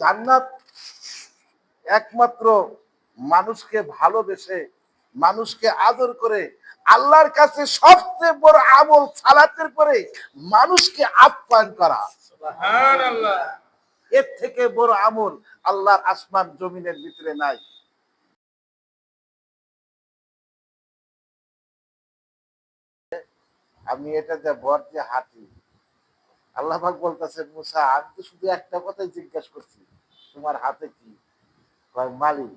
জান্নাত একমাত্র মানুষকে ভালোবেসে মানুষকে আদর করে আল্লাহর কাছে সবচেয়ে বড় আমল সালাতের পরে মানুষকে আপ্যায়ন করা। এর থেকে বড় আমল আল্লাহর আসমান জমিনের ভিতরে নাই। আমি এটা যে বর যে হাঁটি আল্লাহ পাক বলতেছে মুসা, আমি তো শুধু একটা কথাই জিজ্ঞাসা করছি, তোমার হাতে কি? কয়, মালিক,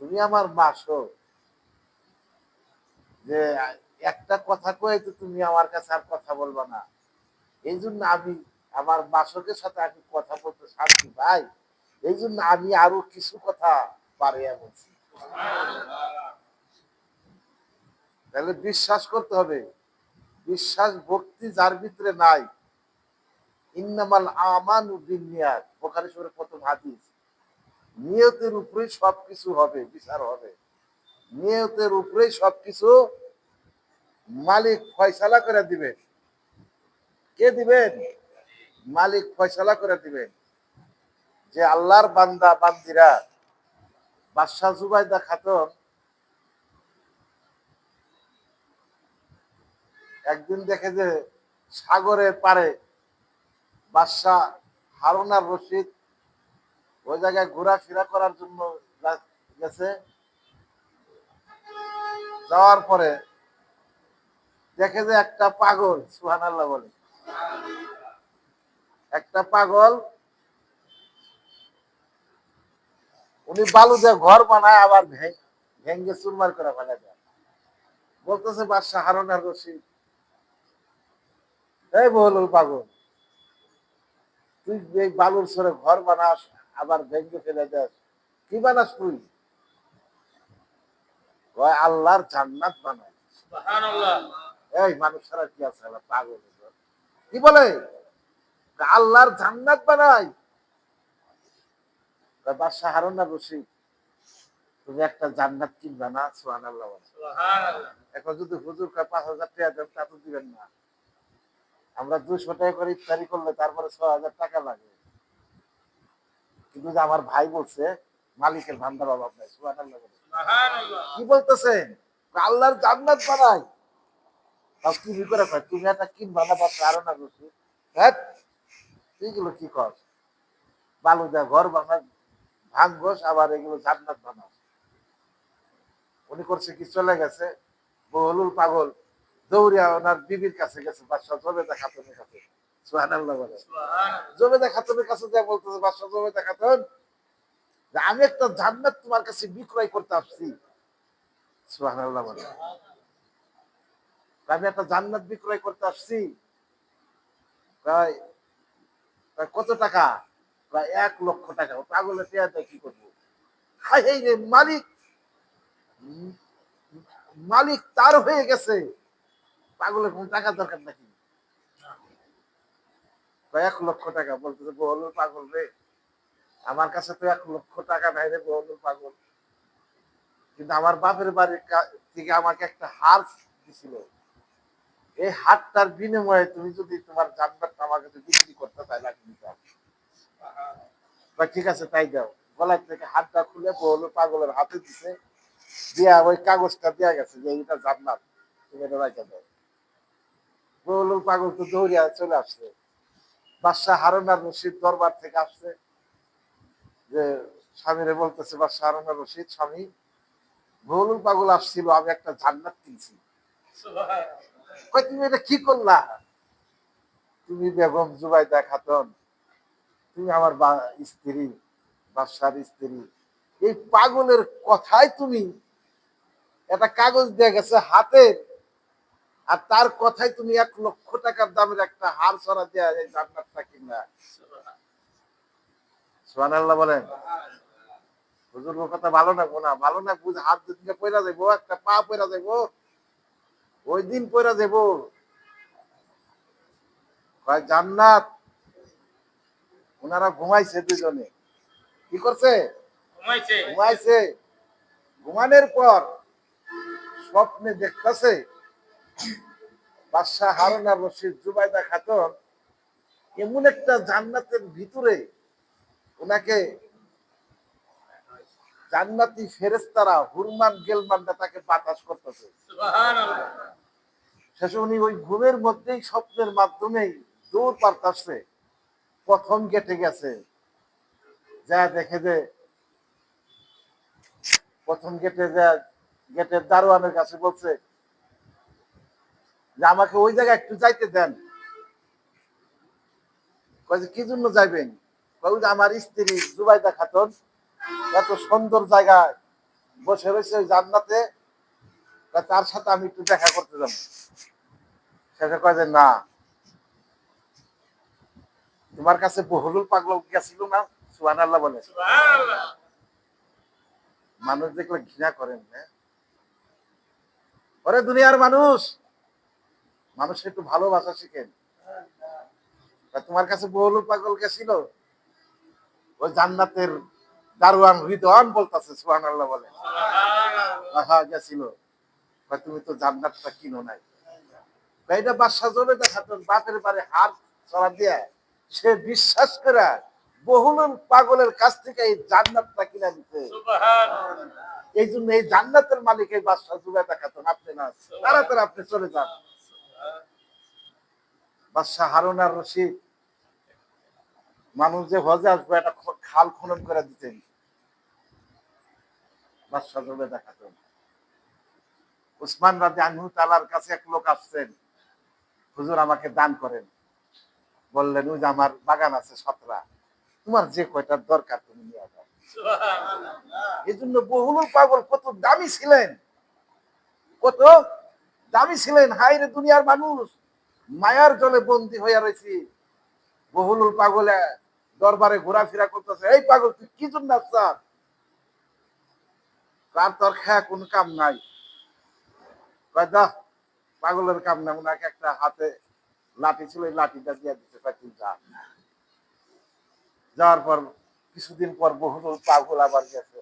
তুমি আমার মাসো যে, একটা কথা কয়ে তো তুমি আমার কাছে আর কথা বলবা না। এই জন্য আমি আমার মাসকের সাথে আমি কথা বলতে শান্তি ভাই এই জন্য আমি আরও কিছু কথা পারিয়া বলছি তাহলে বিশ্বাস করতে হবে। বিশ্বাস, ভক্তি যার ভিতরে নাই ইন্নামাল বোখারি প্রথম হাদিস। নিয়তের হবে, বিচার হবে। নিয়তের মালিক ফয়সালা করে দিবে। কে দিবেন? মালিক ফয়সালা করে দিবেন যে আল্লাহর বান্দা, বান্দিরা, বাদশাহ জুবাইদা খাতুন, একদিন দেখে যে সাগরের পারে বাদশাহ হারুন আর রশিদ ওই জায়গায় ঘোরাফেরা করার জন্য গেছে। যাওয়ার পরে দেখে যে একটা পাগল সুহান আল্লাহ বলে। একটা পাগল, উনি বালু দিয়ে ঘর বানায়, আবার ভেঙে ভেঙ্গে চুরমার করে ফেলে দেয়। বলতেছে, বাদশাহ হারুন আর রশিদ, এই বহলুল পাগল। তুই এই বালুর সরে ঘর বানাস আবার ভেঙে ফেলে দেস। কি বানাস তুই? কয় আল্লাহর জান্নাত সুবহানাল্লাহ। এই মানুষ ছাড়া কি আছে? পাগল কি বলে? আল্লাহর জান্নাত বানাই। বাদশাহ হারুন রশিদ তুমি একটা জান্নাত কিনবা না? সোহান আল্লাহ এখন যদি হুজুর পাঁচ হাজার টাকা দেন তা তো দিবেন না। আমরা দুশো টাকা করে ইফতারি করলে তারপরে ছ হাজার টাকা লাগে। কিন্তু যে আমার ভাই বলছে মালিকের ভান্ডার অভাব নাই কি বলতেছেন? আল্লাহর জান্নাত বানাই। কি করে কয় তুমি একটা কিনবা না বা কারও না বসে। হ্যাঁ এইগুলো কি কর বালু দেয় ঘর বানাস ভাঙ্গস আবার এগুলো জান্নাত বানাস উনি করছে কি চলে গেছে বহলুল পাগল। দৌড়িয়া ওনার বিবির কাছে গেছে বাদশাহ জবেদা খাতুনের কাছে। সুবহানাল্লাহ বলে। জবেদা খাতুনের কাছে যা বলতেছে বাদশাহ জবেদা খাতুন আমি একটা জান্নাত তোমার কাছে বিক্রয় করতে আসছি। সুবহানাল্লাহ বলে। আমি একটা জান্নাত বিক্রয় করতে আসছি। কয় কয় কত টাকা? কয় এক লক্ষ টাকা। পাগলের কি করব? হাই মালিক! মালিক তার হয়ে গেছে। পাগলের কোন টাকা দরকার নাকি? এক লক্ষ টাকা বলতেছে বহলুর পাগল রে। আমার কাছে তো এক লক্ষ টাকা নাই রে বহলুর পাগল। কিন্তু আমার বাপের বাড়ির থেকে আমাকে একটা হার দিছিল। এই হারটার বিনিময়ে তুমি যদি তোমার জান্নাতটা আমার কাছে বিক্রি করতে তাই লাগবে দিতাম। বা ঠিক আছে, তাই দাও। গলার থেকে হাতটা খুলে বহলুর পাগলের হাতে দিছে। দিয়া ওই কাগজটা দেয়া গেছে যে এটা জান্নাত তুমি এটা রাখা দাও। বহলুর পাগল তো দৌড়িয়া চলে আসছে। বাদশাহ হারুন রশিদ দরবার থেকে আসছে যে স্বামীরে বলতেছে, বাদশাহ হারুন রশিদ, স্বামী বহুলুল পাগল আসছিল, আমি একটা জান্নাত কিনছি। তুমি এটা কি করলা? তুমি বেগম জুবাই দেখাতন তুমি আমার স্ত্রী বাদশার স্ত্রী। এই পাগলের কথাই তুমি, একটা কাগজ দিয়ে গেছে হাতে আর তার কথাই তুমি এক লক্ষ টাকার দামের একটা হার ছড়া দেয়া এই জান্নাতটা কিনা সুবহানাল্লাহ বলেন। হুজুর কথা ভালো না না ভালো না বুঝ হাত পয়রা যাব একটা পা পয়রা যাব ওই দিন পয়রা কয় জান্নাত ওনারা ঘুমাইছে দুজনে। কি করছে? ঘুমাইছে। ঘুমাইছে। ঘুমানোর পর স্বপ্নে দেখতেছে বাদশাহ হারুন রশিদ জুবাইদা খাতুন এমন একটা জান্নাতের ভিতরে ওনাকে জান্নাতি ফেরেস্তারা হুরমান গেলমানটা তাকে বাতাস করতেছে। শেষে উনি ওই ঘুমের মধ্যেই স্বপ্নের মাধ্যমেই দৌড় পারতাছে, প্রথম গেটে গেছে। যা দেখে যে প্রথম গেটে যা গেটের দারোয়ানের কাছে বলছে যে আমাকে ওই জায়গায় একটু যাইতে দেন। কয় কি জন্য যাইবেন? আমার স্ত্রী জুবাইদা খাতুন এত সুন্দর জায়গায় বসে রয়েছে ওই জান্নাতে তার সাথে আমি একটু দেখা করতে যাব। শেষে কয় যে না। তোমার কাছে বহুলুল পাগল গেছিল না? সুহান আল্লাহ বলে মানুষ দেখলে ঘৃণা করেন হ্যাঁ? ওরে দুনিয়ার মানুষ! মানুষ একটু ভালোবাসা শিখেন। তোমার কাছে বহুলুল পাগল গেছিল ওই জান্নাতের দারোয়ান হৃদয়ন বলতেছে সুহান আল্লাহ বলে গেছিল। তুমি তো জান্নাতটা কিনো নাই। এটা বাদশা জমে দেখাতো বাপের বাড়ি হাত চড়া দিয়া। সে বিশ্বাস করে বহুলুল পাগলের কাছ থেকে এই জান্নাতটা কিনা দিতে এই জন্য এই জান্নাতের মালিক এই বাদশা জুবে দেখাতেন আপনি না তাড়াতাড়ি আপনি চলে যান। বাদশাহ হারুন আর রশিদ মানুষ যে হজে আসবে একটা খাল খনন করে দিতেন। বাদশাহ জুবে দেখাতেন উসমান রাজি আনহু তালার কাছে এক লোক আসছেন। হুজুর আমাকে দান করেন। বললেন ওই যে আমার বাগান আছে সতরা তোমার যে কয়টার দরকার তুমি নিয়ে যাও। এই জন্য বহুলুল পাগল কত দামি ছিলেন। কত দামি ছিলেন। হাইরে দুনিয়ার মানুষ। মায়ার জলে বন্দি হইয়া রয়েছি বহুলুল পাগলে দরবারে ঘোরাফেরা করতেছে। এই পাগল তুই কি জন্য আসছার তার তোর খায়া কোন কাম নাই। পাগলের কাম না ওনাকে একটা হাতে লাঠি ছিল, এই লাঠিটা দিয়ে দিতে তুই যা। যাওয়ার পর কিছুদিন পর বহুদূর পাগল আবার গেছে।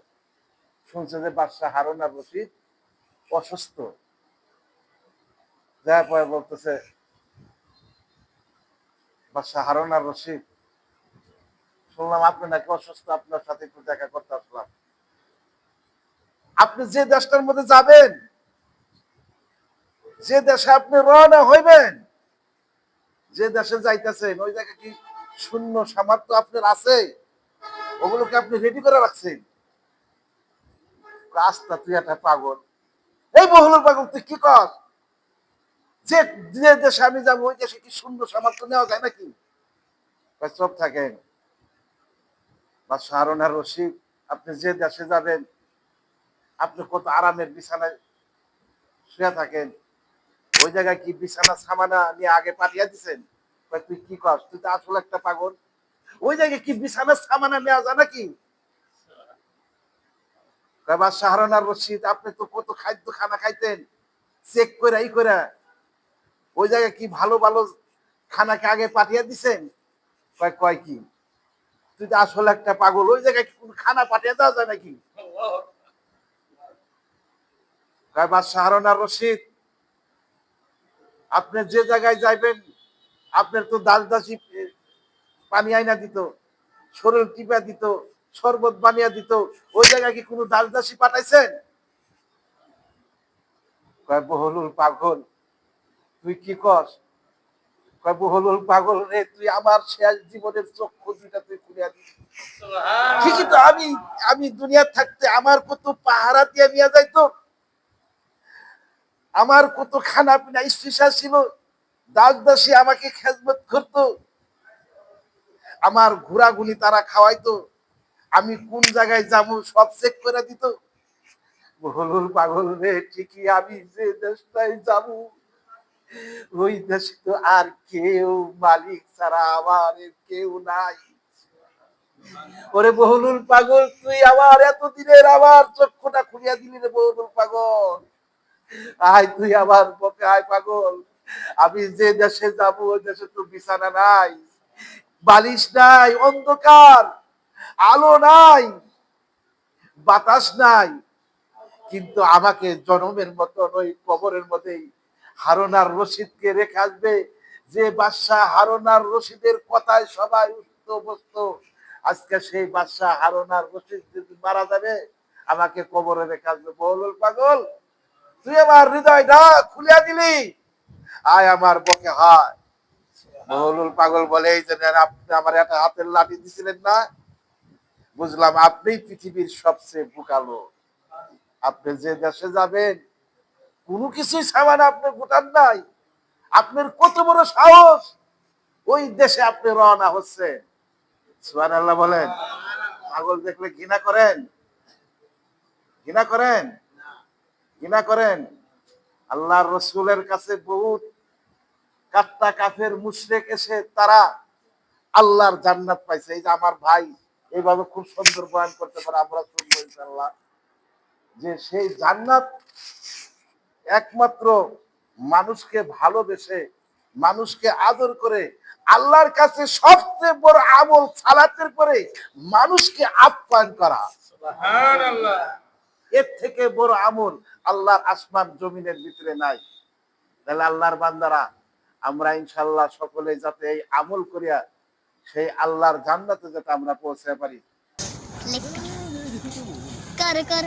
শুনছে যে বাদশাহ হারুন আর রশিদ অসুস্থ। যার পরে বলতেছে বাদশাহ হারুন আর রশিদ। শুনলাম আপনি নাকি অসুস্থ, আপনার সাথে একটু দেখা করতে আসলাম। আপনি যে দেশটার মধ্যে যাবেন, যে দেশে আপনি রওনা হইবেন, যে দেশে যাইতেছেন, ওই জায়গায় কি শূন্য সামর্থ্য আপনার আছে? ওগুলোকে আপনি রেডি করে রাখছেন? রাস্তা তুই একটা পাগল। এই বহুল পাগল, তুই কি কর? যে যে দেশে আমি যাব, ওই দেশে কি শূন্য সামর্থ্য নেওয়া যায় নাকি? চুপ থাকেন। বা সারনার রশিদ, আপনি যে দেশে যাবেন, আপনি কত আরামের বিছানায় শুয়ে থাকেন। ওই জায়গায় কি বিছানা, সামানা নিয়ে আগে পাঠিয়ে দিচ্ছেন তুই কি কর তুই তো আসলে একটা পাগল। ওই জায়গায় কি বিছানা, সামানা নেওয়া যায় নাকি? শাহরানার রশিদ, আপনি তো কত খাদ্য খানা খাইতেন, চেক করে এই করে ওই জায়গায় কি ভালো ভালো খানাকে আগে পাঠিয়ে দিছেন? কয় কয় কি? তুই তো আসলে একটা পাগল, ওই জায়গায় কোনো খানা পাঠিয়ে দেওয়া যায় নাকি? রশিদ, আপনি যে জায়গায় যাইবেন, আপনার তো দাস দাসী পানি আইনা দিত শরীর টিপা দিত, শরবত বানিয়ে দিত, ওই জায়গায় কি কোনো দাস দাসী পাঠাইছেন? বহুলুল পাগল তুই কি কর? পাগল রে তুই আমার শেষ জীবনের চক্ষু দুইটা তুই দিস ঠিকই তো আমি আমি দুনিয়া থাকতে আমার কত পাহারা দিয়ে নিয়ে যাইতো। আমার কত খানা পিনা স্পেশাল ছিল। দাস দাসী আমাকে খেজমত করতো। আমার ঘোরাগুলি তারা খাওয়াইতো। আমি কোন জায়গায় যাব সব চেক করে দিত। হলুল পাগল রে ঠিকই আমি যে দেশটাই যাব। ওই দেশে তো আর কেউ মালিক ছাড়া আমার কেউ নাই। ওরে পাগল, তুই আমার এতদিনের আমার চক্ষুটা খুলিয়া দিলি রে পাগল। আয় তুই আমার পক্ষে, আয় পাগল। আমি যে দেশে যাব, ওই দেশে তো বিছানা নাই, বালিশ নাই, অন্ধকার, আলো নাই, বাতাস নাই। কিন্তু আমাকে জনমের মতন, ওই কবরের মধ্যেই হারনার রশিদকে রেখে আসবে। যে বাদশাহ হারনার রশিদের কথায় সবাই উঠত বসত আজকে সেই বাদশাহ হারুন আর রশিদ যদি মারা যাবে, আমাকে কবরে রেখে আসবে। বহলুল পাগল, তুই আমার হৃদয়টা খুলিয়া দিলি। আয় আমার বকে, হয়। বহলুল পাগল, বলে এই জন্য আপনি আমার একটা হাতের লাঠি দিছিলেন না? বুঝলাম আপনি পৃথিবীর সবচেয়ে বুকালো আপনি যে দেশে যাবেন কোনো কিছুই সামান আপনি গুটান নাই। আপনার কত বড় সাহস? ওই দেশে আপনি রওনা হচ্ছেন। সুবান আল্লাহ বলেন। পাগল দেখলে ঘৃণা করেন? ঘৃণা করেন? ঘৃণা করেন? আল্লাহর রসুলের কাছে বহুত কাত্তা কাফের মুশরেক এসে তারা আল্লাহর জান্নাত পাইছে। এই যে আমার ভাই, এইভাবে খুব সুন্দর বয়ান করতে পারে, আমরা শুনব ইনশাল্লাহ যে সেই জান্নাত একমাত্র মানুষকে ভালোবেসে মানুষকে আদর করে আল্লাহর কাছে সবচেয়ে বড় আমল সালাতের পরে মানুষকে আপ্যায়ন করা। এর থেকে বড় আমল আল্লাহর আসমান জমিনের ভিতরে নাই। তাহলে আল্লাহর বান্দারা আমরা ইনশাল্লাহ সকলে যাতে এই আমল করিয়া সেই আল্লাহর জান্নাতে যাতে আমরা পৌঁছে পারি। কার কার।